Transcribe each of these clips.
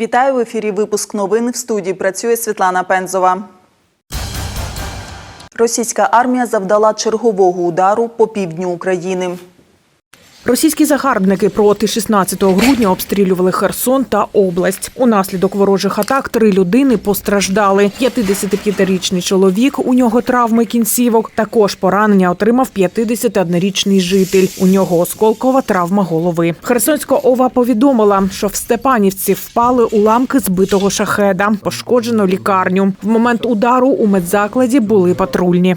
Вітаю в ефірі. Випуск новин в студії. Працює Світлана Пензова. Російська армія завдала чергового удару по півдню України. Російські загарбники проти 16 грудня обстрілювали Херсон та область. Унаслідок ворожих атак три людини постраждали. 55-річний чоловік, у нього травми кінцівок. Також поранення отримав 51-річний житель. У нього осколкова травма голови. Херсонська ова повідомила, що в Степанівці впали уламки збитого шахеда. Пошкоджено лікарню. В момент удару у медзакладі були патрульні.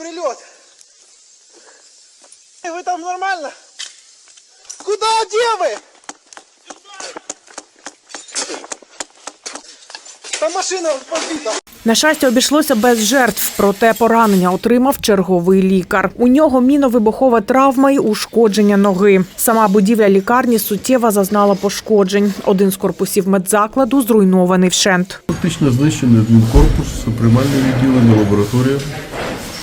Прилет. Вы там нормально? Куда, где вы? Там машина подбита. На щастя, обійшлося без жертв, проте поранення отримав черговий лікар. У нього міновибухова травма й ушкодження ноги. Сама будівля лікарні суттєво зазнала пошкоджень. Один з корпусів медзакладу зруйнований вщент. Фактично знищений адмінкорпус, приймальне відділення, лабораторія.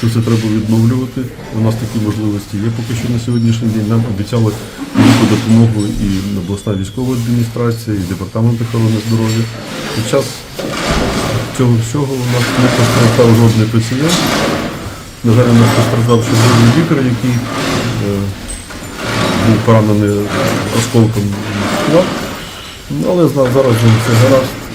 Це все треба відновлювати. У нас такі можливості є поки що на сьогоднішній день. Нам обіцяли велику допомогу і обласна військова адміністрація, і департамент охорони здоров'я. Під час цього всього у нас не постраждав жодний пацієнт. На жаль, у нас постраждав ще другий лікар, який е, був поранений осколком. Ну, Але зараз ним все гаразд.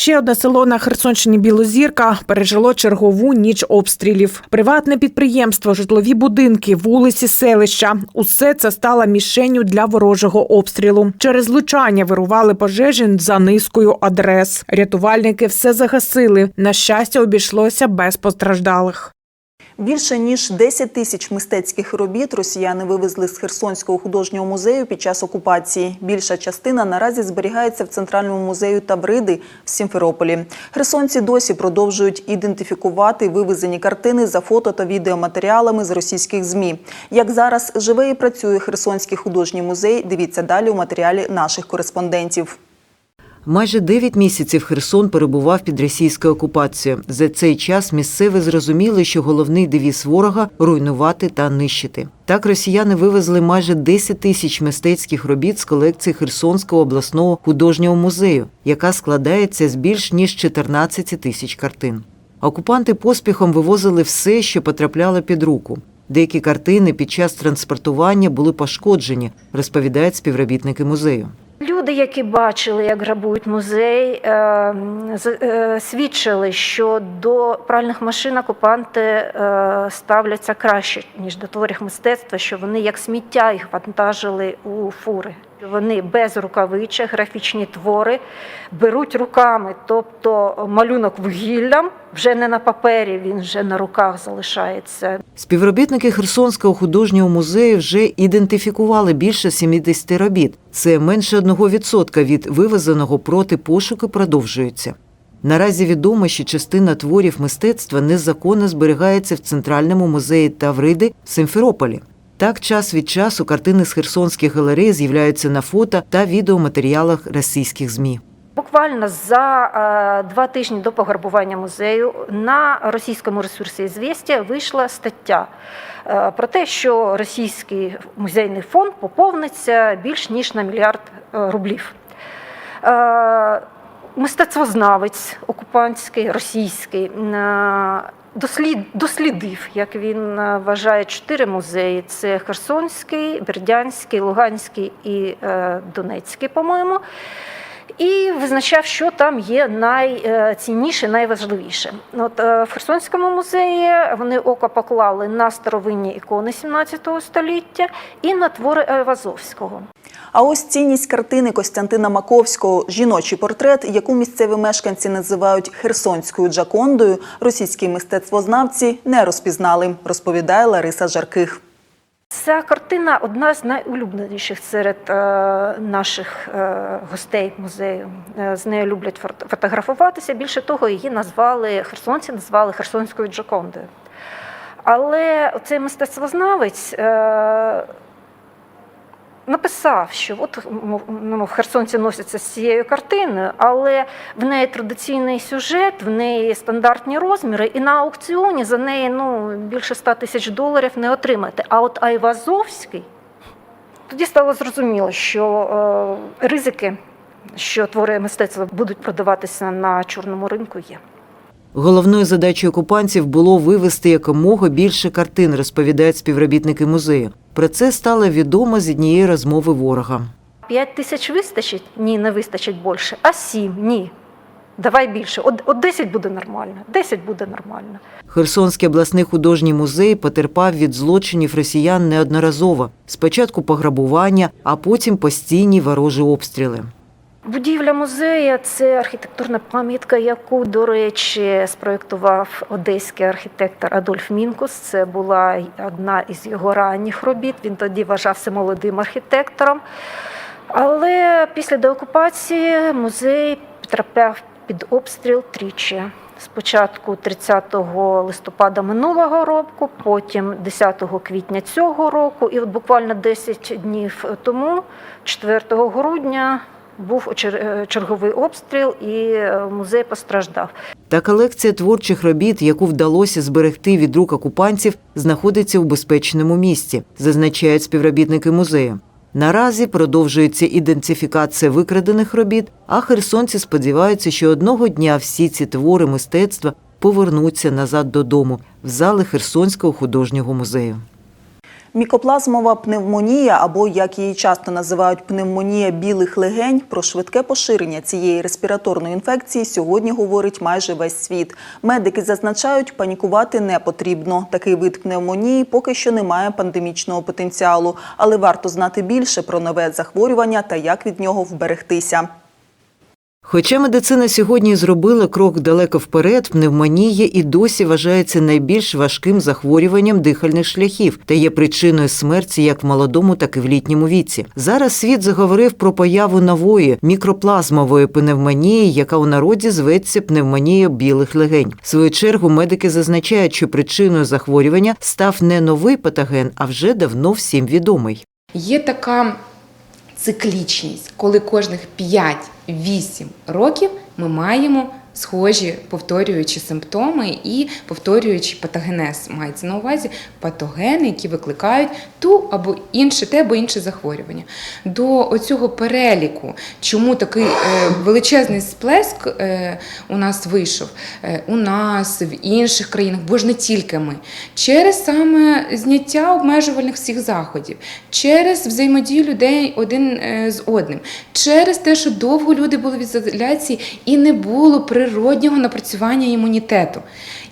Ще одне село на Херсонщині Білозірка пережило чергову ніч обстрілів. Приватне підприємство, житлові будинки, вулиці, селища усе це стало мішенню для ворожого обстрілу. Через лучання вирували пожежі за низкою адрес. Рятувальники все загасили. На щастя, обійшлося без постраждалих. Більше ніж 10 тисяч мистецьких робіт росіяни вивезли з Херсонського художнього музею під час окупації. Більша частина наразі зберігається в центральному музею Тавриди в Сімферополі. Херсонці досі продовжують ідентифікувати вивезені картини за фото та відеоматеріалами з російських змі. Як зараз живе і працює Херсонський художній музей? Дивіться далі у матеріалі наших кореспондентів. Майже 9 місяців Херсон перебував під російською окупацією. За цей час місцеві зрозуміли, що головний девіз ворога руйнувати та нищити. Так росіяни вивезли майже 10 тисяч мистецьких робіт з колекції Херсонського обласного художнього музею, яка складається з більш ніж 14 тисяч картин. Окупанти поспіхом вивозили все, що потрапляло під руку. Деякі картини під час транспортування були пошкоджені, розповідають співробітники музею. Люди, які бачили, як грабують музей, е, е, свідчили, що до пральних машин окупанти е, ставляться краще, ніж до творів мистецтва, що вони як сміття їх вантажили у фури. Вони без рукавичок, графічні твори беруть руками, тобто малюнок вугіллям, вже не на папері, він вже на руках залишається. Співробітники Херсонського художнього музею вже ідентифікували більше 70 робіт. Це менше 1% від вивезеного проти пошуки продовжуються. Наразі відомо, що частина творів мистецтва незаконно зберігається в Центральному музеї Тавриди в Симферополі. Так, час від часу картини з херсонських галерей з'являються на фото та відеоматеріалах російських ЗМІ. Буквально за е, два тижні до пограбування музею на російському ресурсі «Звістя» вийшла стаття е, про те, що російський музейний фонд поповниться більш ніж на мільярд е, рублів. Мистецтвознавець окупантський, російський дослід, дослідив, як він е, вважає, чотири музеї: це Херсонський, Бердянський, Луганський і е, Донецький, по-моєму і визначав, що там є найцінніше, найважливіше. От е, в Херсонському музеї вони око поклали на старовинні ікони 17 століття і на твори Айвазовського. А ось цінність картини Костянтина Маковського Жіночий портрет, яку місцеві мешканці називають Херсонською Джакондою, російські мистецтвознавці не розпізнали, розповідає Лариса Жарких. Ця картина одна з найулюбленіших серед е, наших е, гостей музею. Е, з нею люблять фото- фотографуватися. Більше того, її назвали херсонці, назвали Херсонською Джокондою. Але цей мистецтвознавець написав, що от ну, херсонці носяться з цією картиною, але в неї традиційний сюжет, в неї стандартні розміри, і на аукціоні за неї ну, більше 100 тисяч доларів не отримаєте. А от Айвазовський тоді стало зрозуміло, що е, ризики, що твори мистецтва будуть продаватися на чорному ринку, є. Головною задачею окупантів було вивезти якомога більше картин, розповідають співробітники музею. Про це стало відомо з однієї розмови ворога. П'ять тисяч вистачить? Ні, не вистачить більше. А сім? Ні. Давай більше. От, от 10 буде нормально. 10 буде нормально. Херсонський обласний художній музей потерпав від злочинів росіян неодноразово. Спочатку пограбування, а потім постійні ворожі обстріли. Будівля музею це архітектурна пам'ятка, яку, до речі, спроєктував одеський архітектор Адольф Мінкус. Це була одна із його ранніх робіт. Він тоді вважався молодим архітектором. Але після деокупації музей потрапляв під обстріл тричі. Спочатку 30 листопада минулого року, потім 10 квітня цього року, і от буквально 10 днів тому, 4 грудня, був е, черговий обстріл, і е, музей постраждав. Та колекція творчих робіт, яку вдалося зберегти від рук окупантів, знаходиться у безпечному місці, зазначають співробітники музею. Наразі продовжується ідентифікація викрадених робіт, а херсонці сподіваються, що одного дня всі ці твори мистецтва повернуться назад додому в зали Херсонського художнього музею. Мікоплазмова пневмонія, або як її часто називають пневмонія білих легень, про швидке поширення цієї респіраторної інфекції сьогодні говорить майже весь світ. Медики зазначають, панікувати не потрібно. Такий вид пневмонії поки що не має пандемічного потенціалу, але варто знати більше про нове захворювання та як від нього вберегтися. Хоча медицина сьогодні зробила крок далеко вперед, пневмонія і досі вважається найбільш важким захворюванням дихальних шляхів та є причиною смерті як в молодому, так і в літньому віці. Зараз світ заговорив про появу нової мікроплазмової пневмонії, яка у народі зветься пневмонія білих легень. В свою чергу медики зазначають, що причиною захворювання став не новий патоген, а вже давно всім відомий. Є така циклічність, коли кожних 5-8 років ми маємо схожі повторюючі симптоми і повторюючи патогенез. Мається на увазі патогени, які викликають ту або інше, те або інше захворювання. До оцього переліку, чому такий е, величезний сплеск е, у нас вийшов, е, у нас, в інших країнах, бо ж не тільки ми, через саме зняття обмежувальних всіх заходів, через взаємодію людей один з одним, через те, що довго люди були в ізоляції і не було природнього напрацювання імунітету.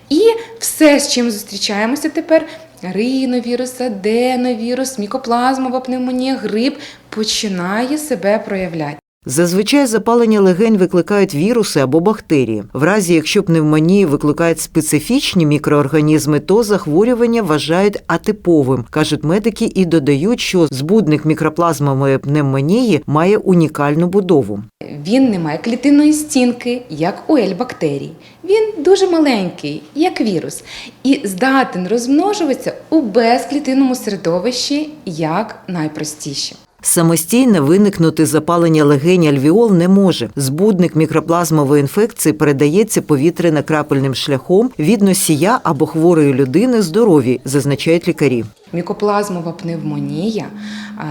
І все, з чим зустрічаємося тепер. Риновірус, аденовірус, мікоплазмова пневмонія, грип починає себе проявляти. Зазвичай запалення легень викликають віруси або бактерії. В разі, якщо пневмонії викликають специфічні мікроорганізми, то захворювання вважають атиповим, кажуть медики і додають, що збудник мікроплазмової пневмонії має унікальну будову. Він не має клітинної стінки, як у L-бактерій. Він дуже маленький, як вірус, і здатен розмножуватися у безклітинному середовищі як найпростіше. Самостійно виникнути запалення легень альвіол не може. Збудник мікроплазмової інфекції передається повітряно-крапельним шляхом від носія або хворої людини здоровій, зазначають лікарі. Мікоплазмова пневмонія е,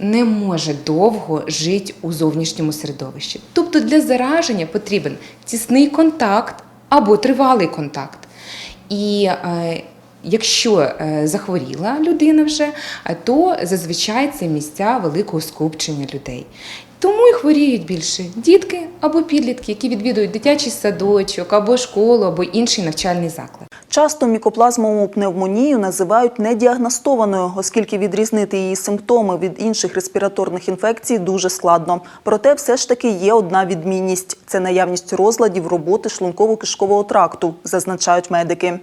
не може довго жити у зовнішньому середовищі. Тобто для зараження потрібен тісний контакт або тривалий контакт. І е, якщо е, захворіла людина вже, е, то зазвичай це місця великого скупчення людей. Тому і хворіють більше дітки або підлітки, які відвідують дитячий садочок або школу, або інший навчальний заклад. Часто мікоплазмову пневмонію називають недіагностованою, оскільки відрізнити її симптоми від інших респіраторних інфекцій дуже складно. Проте все ж таки є одна відмінність – це наявність розладів роботи шлунково-кишкового тракту, зазначають медики.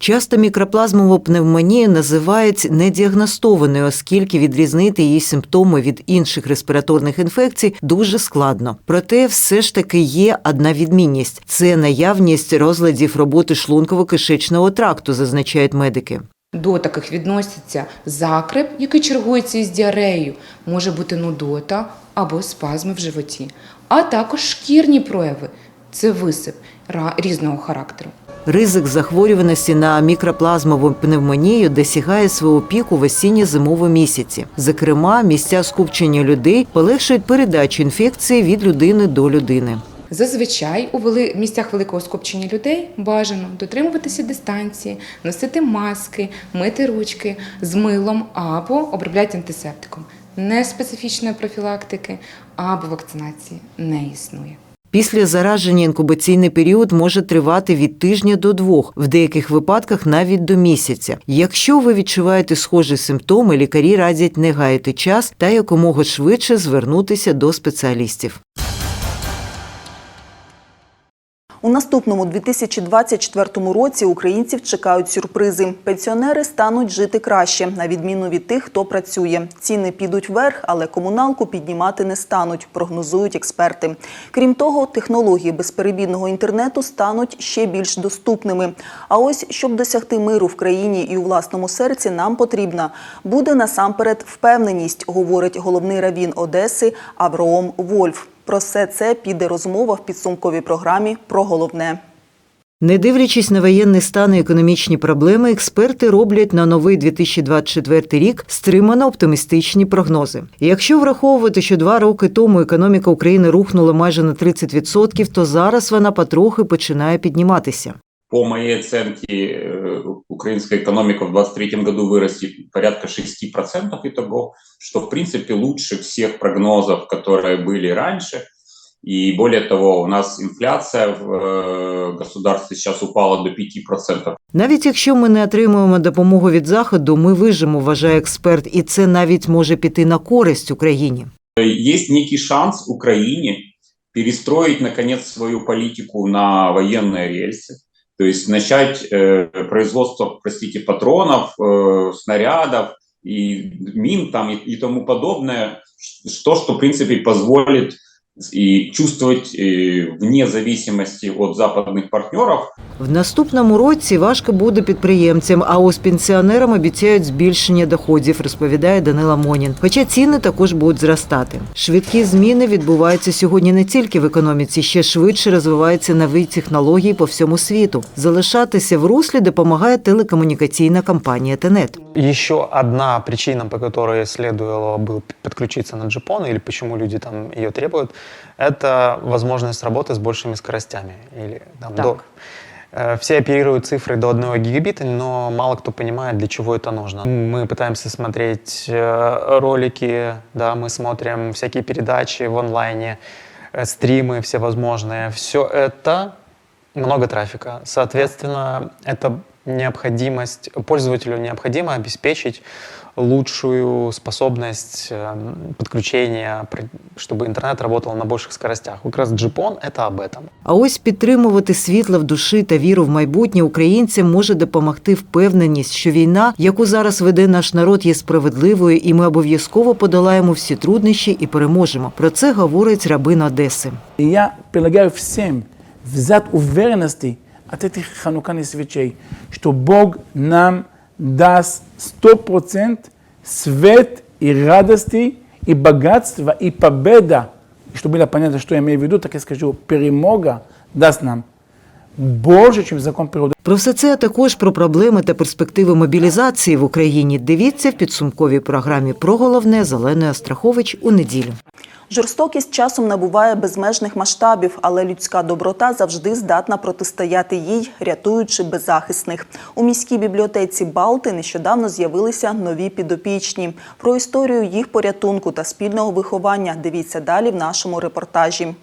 Часто мікроплазмову пневмонію називають недіагностованою, оскільки відрізнити її симптоми від інших респіраторних інфекцій дуже складно. Проте все ж таки є одна відмінність це наявність розладів роботи шлунково-кишечного тракту, зазначають медики. До таких відносяться закреп, який чергується із діареєю, може бути нудота або спазми в животі, а також шкірні прояви це висип різного характеру. Ризик захворюваності на мікроплазмову пневмонію досягає свого піку в осінньо-зимові місяці. Зокрема, місця скупчення людей полегшують передачу інфекції від людини до людини. Зазвичай у місцях великого скупчення людей бажано дотримуватися дистанції, носити маски, мити ручки з милом або обробляти антисептиком. Неспецифічної профілактики або вакцинації не існує. Після зараження інкубаційний період може тривати від тижня до двох, в деяких випадках навіть до місяця. Якщо ви відчуваєте схожі симптоми, лікарі радять не гаяти час та якомога швидше звернутися до спеціалістів. У наступному 2024 році українців чекають сюрпризи. Пенсіонери стануть жити краще, на відміну від тих, хто працює. Ціни підуть вверх, але комуналку піднімати не стануть, прогнозують експерти. Крім того, технології безперебійного інтернету стануть ще більш доступними. А ось щоб досягти миру в країні і у власному серці, нам потрібна буде насамперед впевненість, говорить головний равін Одеси Авроом Вольф. Про все це піде розмова в підсумковій програмі про головне. Не дивлячись на воєнний стан і економічні проблеми, експерти роблять на новий 2024 рік стримано оптимістичні прогнози. Якщо враховувати, що два роки тому економіка України рухнула майже на 30%, то зараз вона потрохи починає підніматися. По моей оценке, э, украинская экономика в 2023 году вырастет порядка 6% итого, что в принципе лучше всех прогнозов, которые были раньше. И более того, у нас инфляция в э, государстве сейчас упала до 5%. Навіть якщо ми не отримуємо допомогу від заходу, ми вижимо, вважає експерт, і це навіть може піти на користь Україні. Есть некий шанс Украине перестроить, наконец, свою политику на военные рельсы. То есть начать э, производство, простите, патронов, э, снарядов и мин там и, и тому подобное, что, что, в принципе, позволит и чувствовать э, вне зависимости от западных партнеров В наступному році важко буде підприємцям, а ось пенсіонерам обіцяють збільшення доходів, розповідає Данила Монін. Хоча ціни також будуть зростати. Швидкі зміни відбуваються сьогодні не тільки в економіці, ще швидше розвиваються нові технології по всьому світу. Залишатися в руслі допомагає телекомунікаційна компанія Тенет. Еще одна причина, по которой следовало бы подключиться на джипон, или почему люди там ее требуют, это возможность работы с большими скоростями. Или, там, Так. до, Э, все оперируют цифрой до 1 гигабита, но мало кто понимает, для чего это нужно. Мы пытаемся смотреть э, ролики, да, мы смотрим всякие передачи в онлайне, э, стримы всевозможные. Все это много трафика. Соответственно, это необходимость, пользователю необходимо обеспечить лучшую способность эм, подключения, пр- чтобы интернет работал на больших скоростях. Как раз GPON — это об этом. А ось підтримувати світло в душі та віру в майбутнє українцям може допомогти впевненість, що війна, яку зараз веде наш народ, є справедливою, і ми обов'язково подолаємо всі труднощі і переможемо. Про це говорить рабин Одеси. И я предлагаю всем взять уверенности от этих ханукальных свечей, что Бог нам даст сто процентов свет и радости, и богатства, и победа. И чтобы было понятно, что я имею в виду, так я скажу, перемога даст нам больше, чем закон природы. Про все це а також про проблеми та перспективи мобілізації в Україні. Дивіться в підсумковій програмі про головне з Оленою Астрахович у неділю. Жорстокість часом набуває безмежних масштабів, але людська доброта завжди здатна протистояти їй, рятуючи беззахисних. У міській бібліотеці Балти нещодавно з'явилися нові підопічні. Про історію їх порятунку та спільного виховання дивіться далі в нашому репортажі.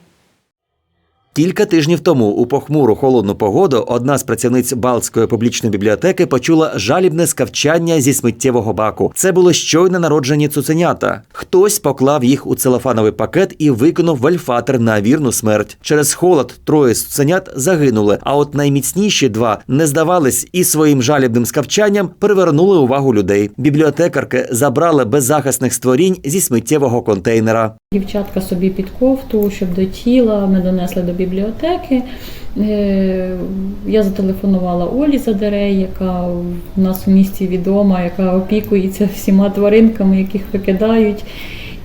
Кілька тижнів тому у похмуру холодну погоду одна з працівниць Балтської публічної бібліотеки почула жалібне скавчання зі сміттєвого баку. Це були щойно народжені цуценята. Хтось поклав їх у целофановий пакет і викинув в альфатер на вірну смерть. Через холод троє цуценят загинули. А от найміцніші два не здавались і своїм жалібним скавчанням привернули увагу людей. Бібліотекарки забрали беззахисних створінь зі сміттєвого контейнера. Дівчатка собі під кофту, щоб до тіла, ми донесли до бібліотеки. Е, Я зателефонувала Олі Задерей, яка в нас у місті відома, яка опікується всіма тваринками, яких викидають.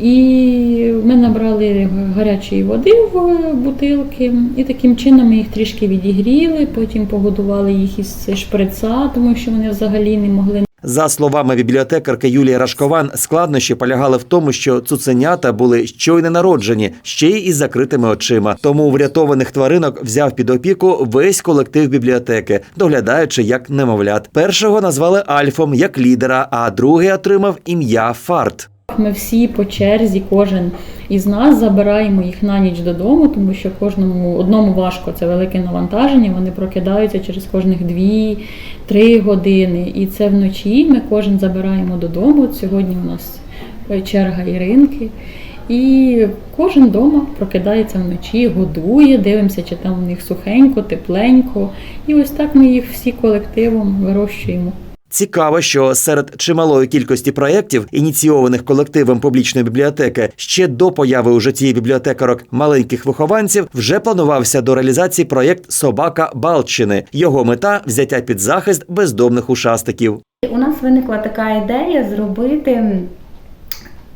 І ми набрали гарячої води в бутилки, і таким чином ми їх трішки відігріли, потім погодували їх із шприца, тому що вони взагалі не могли За словами бібліотекарки Юлії Рашкован, складнощі полягали в тому, що цуценята були щойно народжені, ще й із закритими очима. Тому врятованих тваринок взяв під опіку весь колектив бібліотеки, доглядаючи як немовлят. Першого назвали Альфом як лідера, а другий отримав ім'я Фарт. Ми всі по черзі, кожен із нас забираємо їх на ніч додому, тому що кожному одному важко це велике навантаження. Вони прокидаються через кожних 2-3 години. І це вночі ми кожен забираємо додому. Сьогодні у нас е, черга Іринки. І кожен вдома прокидається вночі, годує, дивимося, чи там у них сухенько, тепленько. І ось так ми їх всі колективом вирощуємо. Цікаво, що серед чималої кількості проєктів, ініційованих колективом публічної бібліотеки, ще до появи у житті бібліотекарок маленьких вихованців, вже планувався до реалізації проєкт Собака Балчини. Його мета взяття під захист бездомних ушастиків. У нас виникла така ідея зробити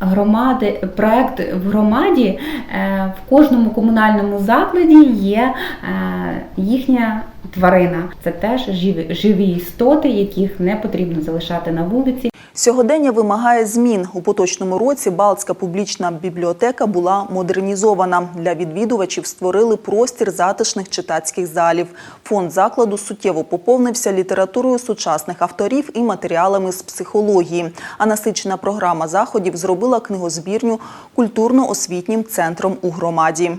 громади, проект в громаді. Е, В кожному комунальному закладі є е, їхня тварина. Це теж живі, живі істоти, яких не потрібно залишати на вулиці. Сьогодення вимагає змін. У поточному році Балтська публічна бібліотека була модернізована. Для відвідувачів створили простір затишних читацьких залів. Фонд закладу суттєво поповнився літературою сучасних авторів і матеріалами з психології. А насичена програма заходів зробила книгозбірню культурно-освітнім центром у громаді.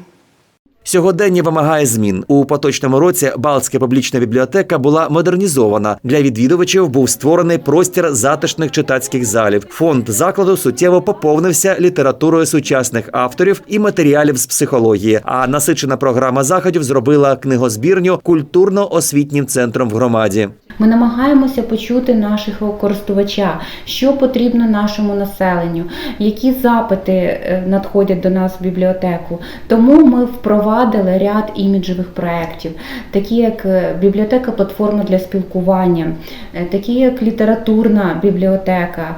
Сьогодення вимагає змін. У поточному році Балтська публічна бібліотека була модернізована. Для відвідувачів був створений простір затишних читацьких залів. Фонд закладу суттєво поповнився літературою сучасних авторів і матеріалів з психології. А насичена програма заходів зробила книгозбірню культурно-освітнім центром в громаді. Ми намагаємося почути нашого користувача, що потрібно нашому населенню, які запити е, надходять до нас в бібліотеку. Тому ми впровадили ряд іміджевих проєктів, такі як е, бібліотека платформа для спілкування, е, такі як літературна бібліотека,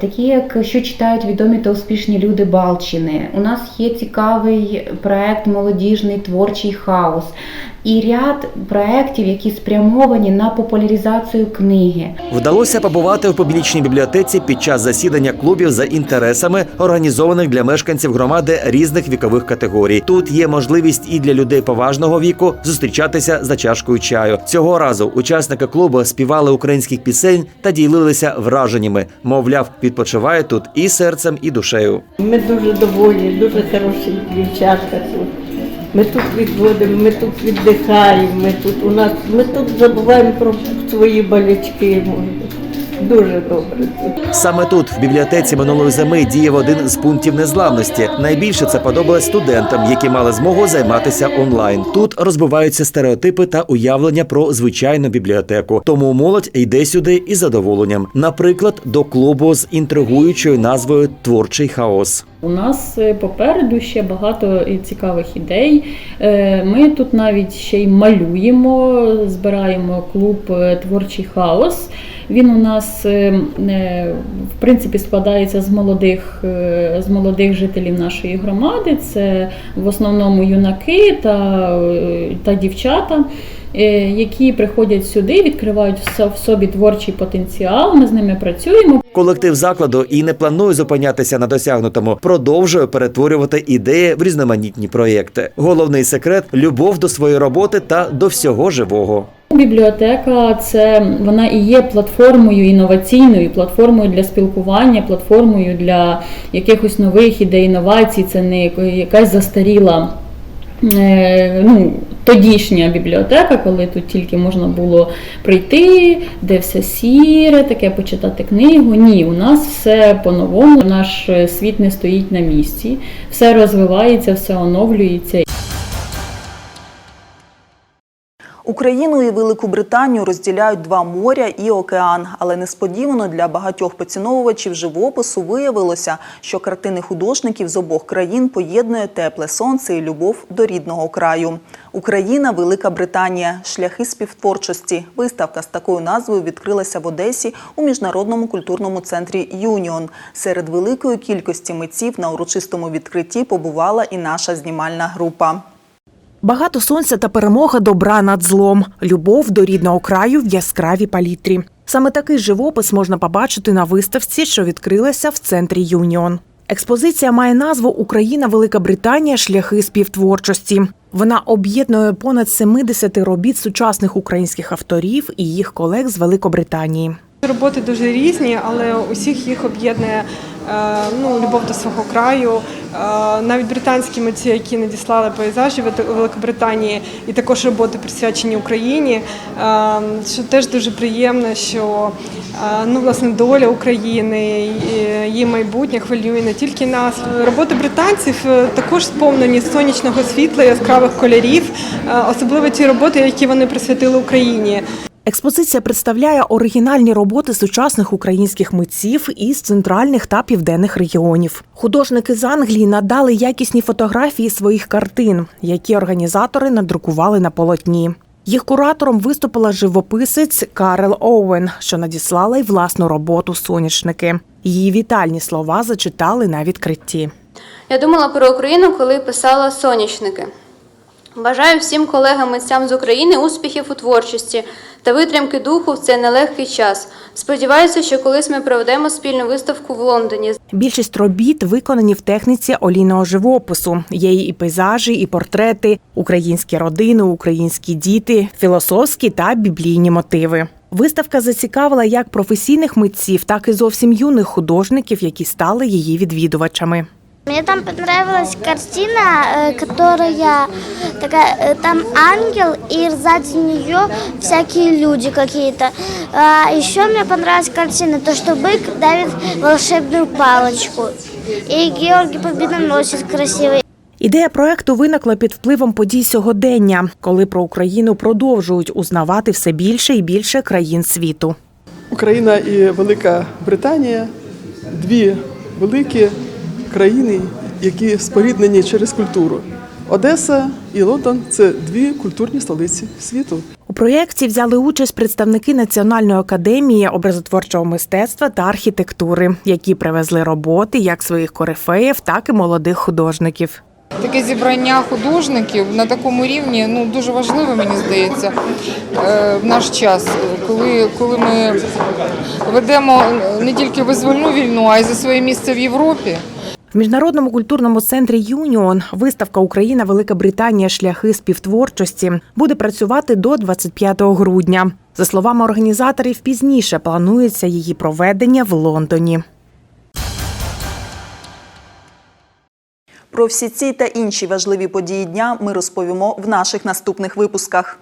такі як що читають відомі та успішні люди Балчини. У нас є цікавий проєкт Молодіжний творчий хаос і ряд проєктів, які спрямовані на популяризацію книги. Вдалося побувати в публічній бібліотеці під час засідання клубів за інтересами, організованих для мешканців громади різних вікових категорій. Тут є можливість і для людей поважного віку зустрічатися за чашкою чаю. Цього разу учасники клубу співали українських пісень та ділилися враженнями. Мовляв, відпочиває тут і серцем, і душею. Ми дуже доволі, дуже хороші дівчатка тут. Ми тут відводимо, ми тут віддихаємо, ми тут у нас, ми тут забуваємо про свої болячки. Дуже добре. Саме тут, в бібліотеці минулої зими, діяв один з пунктів незламності. Найбільше це подобалось студентам, які мали змогу займатися онлайн. Тут розбиваються стереотипи та уявлення про звичайну бібліотеку. Тому молодь йде сюди із задоволенням. Наприклад, до клубу з інтригуючою назвою Творчий хаос. У нас е, попереду ще багато цікавих ідей. Е, Ми тут навіть ще й малюємо, збираємо клуб е, Творчий хаос. Він у нас е, е, в принципі складається з молодих, е, з молодих жителів нашої громади. Це в основному юнаки та, е, та дівчата. Е, Які приходять сюди, відкривають в собі творчий потенціал. Ми з ними працюємо. Колектив закладу і не планує зупинятися на досягнутому, продовжує перетворювати ідеї в різноманітні проєкти. Головний секрет любов до своєї роботи та до всього живого. Бібліотека це вона і є платформою інноваційною, платформою для спілкування, платформою для якихось нових ідей, інновацій. Це не якась застаріла. е, Ну, тодішня бібліотека, коли тут тільки можна було прийти, де все сіре, таке почитати книгу. Ні, у нас все по-новому. Наш світ не стоїть на місці, все розвивається, все оновлюється. Україну і Велику Британію розділяють два моря і океан, але несподівано для багатьох поціновувачів живопису виявилося, що картини художників з обох країн поєднує тепле сонце і любов до рідного краю. Україна, Велика Британія, шляхи співтворчості. Виставка з такою назвою відкрилася в Одесі у міжнародному культурному центрі Юніон. Серед великої кількості митців на урочистому відкритті побувала і наша знімальна група. Багато сонця та перемога добра над злом, любов до рідного краю в яскравій палітрі. Саме такий живопис можна побачити на виставці, що відкрилася в центрі Юніон. Експозиція має назву Україна, Велика Британія, шляхи співтворчості. Вона об'єднує понад 70 робіт сучасних українських авторів і їх колег з Великобританії. Роботи дуже різні, але усіх їх об'єднує ну, любов до свого краю. Е, Навіть британські митці, які надіслали пейзажі в Великобританії, і також роботи присвячені Україні. Е, Що теж дуже приємно, що е, ну, власне доля України, її майбутнє хвилює не тільки нас. Роботи британців е, також сповнені сонячного світла, яскравих кольорів, е, особливо ті роботи, які вони присвятили Україні. Експозиція представляє оригінальні роботи сучасних українських митців із центральних та південних регіонів. Художники з Англії надали якісні фотографії своїх картин, які організатори надрукували на полотні. Їх куратором виступила живописець Карел Оуен, що надіслала й власну роботу Соняшники. Її вітальні слова зачитали на відкритті. Я думала про Україну, коли писала сонячники. Бажаю всім колегам митцям з України успіхів у творчості та витримки духу в цей нелегкий час. Сподіваюся, що колись ми проведемо спільну виставку в Лондоні. Більшість робіт виконані в техніці олійного живопису. Є і пейзажі, і портрети, українські родини, українські діти, філософські та біблійні мотиви. Виставка зацікавила як професійних митців, так і зовсім юних художників, які стали її відвідувачами. Мне там понравилась картина, э, которая такая, э, там ангел, и сзади нее всякие люди какие-то. А еще мне понравилась картина, то, что бык давит волшебную палочку. И Георгий Победоносец красивый. Ідея проекту виникла під впливом подій сьогодення, коли про Україну продовжують узнавати все більше і більше країн світу. Україна і Велика Британія дві великі країни, які споріднені через культуру. Одеса і Лондон це дві культурні столиці світу. У проєкті взяли участь представники Національної академії образотворчого мистецтва та архітектури, які привезли роботи як своїх корифеїв, так і молодих художників. Таке зібрання художників на такому рівні ну дуже важливе, мені здається, е, в наш час, коли, коли ми ведемо не тільки визвольну війну, а й за своє місце в Європі. В міжнародному культурному центрі Юніон виставка Україна Велика Британія шляхи співтворчості буде працювати до 25 грудня. За словами організаторів, пізніше планується її проведення в Лондоні. Про всі ці та інші важливі події дня ми розповімо в наших наступних випусках.